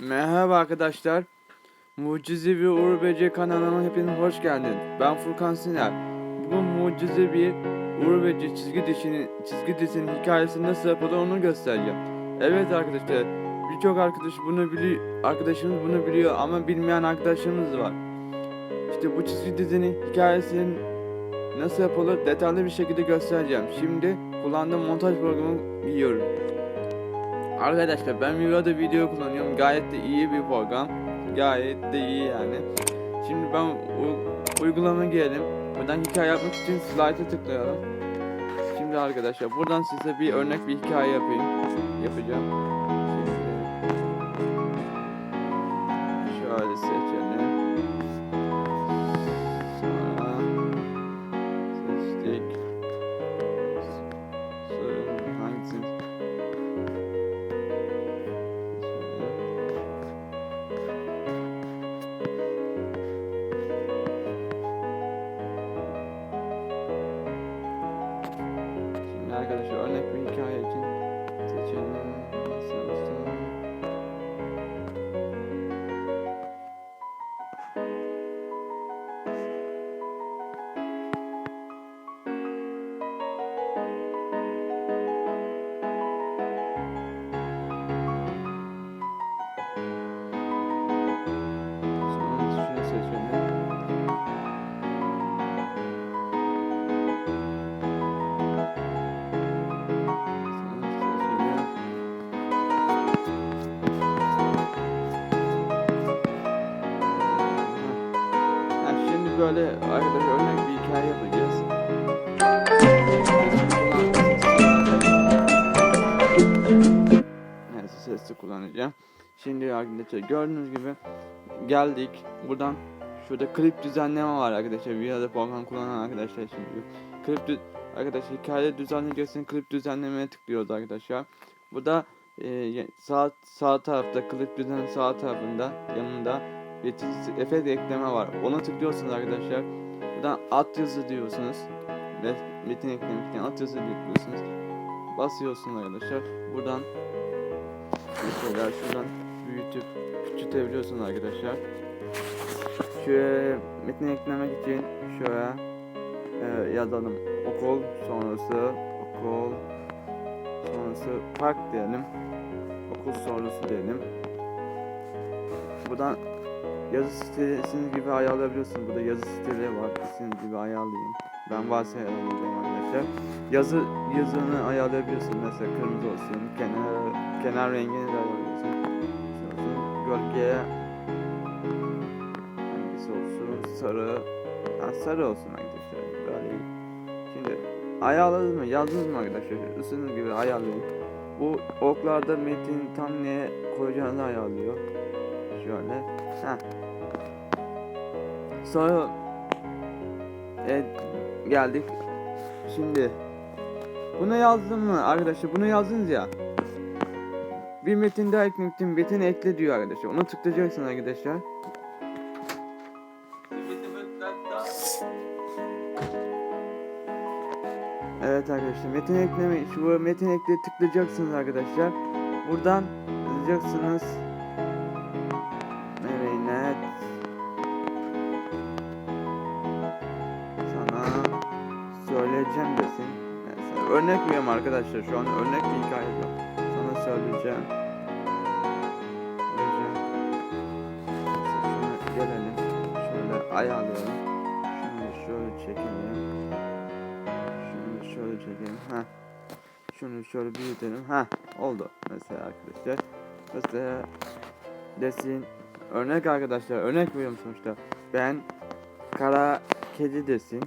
Merhaba arkadaşlar. Mucizevi Uğur Böceği kanalına hepiniz hoş geldiniz. Ben Furkan Siner. Bugün mucizevi Uğur Böceği çizgi dizinin, çizgi dizinin hikayesi nasıl yapılır onu göstereceğim. Evet arkadaşlar, birçok arkadaş bunu biliyor, arkadaşımız bunu biliyor ama bilmeyen arkadaşlarımız var. İşte bu çizgi dizinin hikayesinin nasıl yapılır detaylı bir şekilde göstereceğim. Şimdi kullandığım montaj programı biliyorum. Arkadaşlar ben Vivo'da video kullanıyorum. Gayet de iyi bir program. Gayet de iyi yani. Şimdi ben uygulama girelim. Buradan hikaye yapmak için slide'a tıklayalım. Şimdi arkadaşlar buradan size bir örnek bir hikaye yapayım. Yapacağım. Böyle arkadaşlar örnek bir hikaye yapacağız. Neyse sesli kullanacağım. Şimdi arkadaşlar gördüğünüz gibi geldik. Buradan şurada klip düzenleme var arkadaşlar. Arada program kullanan arkadaşlar şimdi. Klip dü- arkadaşlar hikaye düzenleyeceksin. Klip düzenlemeye tıklıyoruz arkadaşlar. Burada e, sağ sağ tarafta klip düzen sağ tarafında yanında t- efekt ekleme var. Ona tıklıyorsunuz arkadaşlar. Buradan alt yazı diyorsunuz. Ve metin eklemişken alt yazı diyorsunuz. Basıyorsunuz arkadaşlar. Buradan mesela şuradan büyütüp küçültebiliyorsunuz arkadaşlar. Şöyle metin eklemek için şöyle e, yazalım. Okul sonrası okul sonrası park diyelim. Okul sonrası diyelim. Buradan yazı stiliniz gibi ayarlayabiliyorsunuz. Burada yazı stili var. İstediğiniz gibi ayarlayın. Ben varsa ayarlayacağım arkadaşlar. Yazı yazını ayarlayabiliyorsunuz. Mesela kırmızı olsun. Kenar kenar rengini de ayarlayabiliyorsunuz. Gölgeye hangisi olsun? Sarı. Ha, sarı olsun arkadaşlar. Böyle. Şimdi ayarladınız mı? Yazdınız mı arkadaşlar? Isınız gibi ayarlayın. Bu oklarda metin tam neye koyacağını ayarlıyor. Şöyle. Heh. Sonra evet, geldik. Şimdi bunu yazdım mı arkadaşlar? Bunu yazdınız ya. Bir metin daha ekledim. Metin ekle diyor arkadaşlar. Ona tıklayacaksın arkadaşlar. Evet arkadaşlar metin ekleme şu metin ekle tıklayacaksınız arkadaşlar. Buradan yazacaksınız. Söyleyeceğim desin. Mesela örnek veriyorum arkadaşlar şu an örnek bir hikaye yok. Sana söyleyeceğim. Mesela şuna gelelim. Şöyle ayarlayalım. Şunu şöyle çekelim. Şunu şöyle çekelim. Ha. Şunu şöyle büyütelim. Ha. Oldu mesela arkadaşlar. Mesela desin örnek arkadaşlar örnek veriyorum sonuçta. Ben kara kedi desin.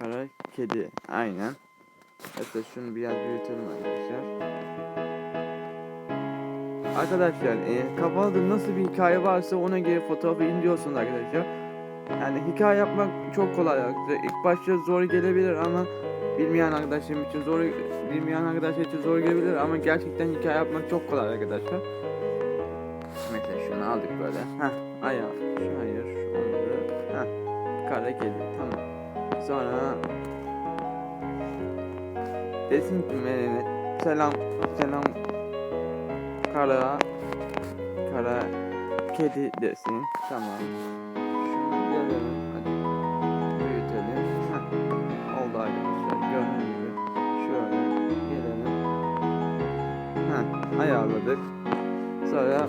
Kara kedi. Aynen. Mesela şunu biraz büyütelim arkadaşlar. Arkadaşlar e, kafanızda nasıl bir hikaye varsa ona göre fotoğrafı indiriyorsunuz arkadaşlar. Yani hikaye yapmak çok kolay arkadaşlar. İlk başta zor gelebilir ama bilmeyen arkadaşlarım için zor bilmeyen arkadaşlar için zor gelebilir ama gerçekten hikaye yapmak çok kolay arkadaşlar. Mesela şunu aldık böyle. Heh, ayağı. Hayır, şu olmadı. Heh, kara kedi. Tamam. Sonra desin ki selam selam kara kara kedi desin. Tamam. Şunu gelelim. Hadi büyütelim. Heh. Oldu arkadaşlar. Gördüğünüz gibi. Şöyle gelelim. Heh. Ayarladık. Sonra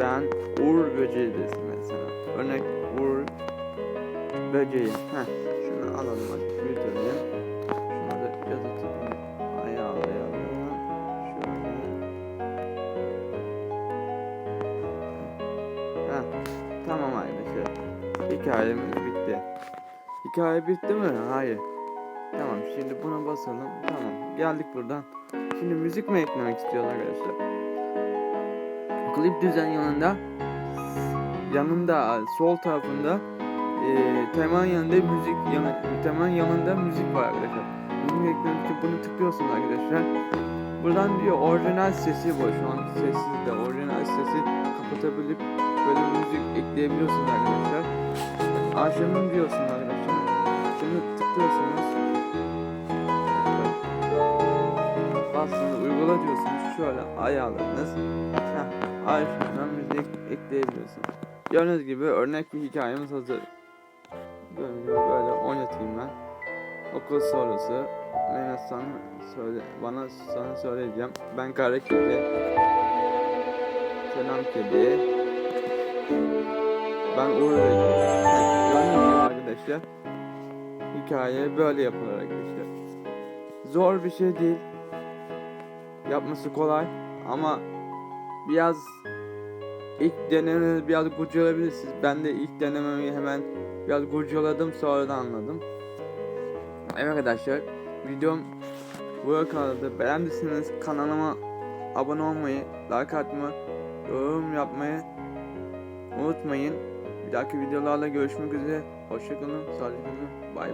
ben uğur böceği desin. Örnek uğur böceği. Heh. Şunu alalım hadi büyütelim. Şunu da yazı tipini ayarlayalım. Şöyle. Heh. Tamam arkadaşlar. Hikayemiz bitti. Hikaye bitti mi? Hayır. Tamam şimdi buna basalım. Tamam geldik buradan. Şimdi müzik mi eklemek istiyorlar arkadaşlar? Klip düzen yanında yanında sol tarafında e, temanın yanında müzik yanı, temanın yanında müzik var arkadaşlar. Müzik eklemek için bunu tıklıyorsunuz arkadaşlar. Buradan diyor orijinal sesi var şu an sessiz de orijinal sesi kapatabilip böyle müzik ekleyebiliyorsunuz arkadaşlar. Aşağının diyorsunuz arkadaşlar. Şimdi tıklıyorsunuz. Bastınız uygula diyorsunuz. Şöyle ayarladınız. Heh, Aşağıdan müzik ekleyebiliyorsunuz. Gördüğünüz gibi örnek bir hikayemiz hazır. Gördüğünüz gibi böyle oynatayım ben. Okul sorusu. Ben sana söyle, bana sana söyleyeceğim. Ben kara kedi. Selam kedi. Ben Uğur Gördüğünüz arkadaşlar. Hikaye böyle yapılır arkadaşlar. Zor bir şey değil. Yapması kolay ama biraz ilk denemeniz biraz kurcalayabilirsiniz. Ben de ilk denememi hemen biraz kurcaladım sonra da anladım. Evet arkadaşlar videom buraya kaldı. Beğendiyseniz kanalıma abone olmayı, like atmayı, yorum yapmayı unutmayın. Bir dahaki videolarla görüşmek üzere. Hoşçakalın, sağlıcakla. Bay bay.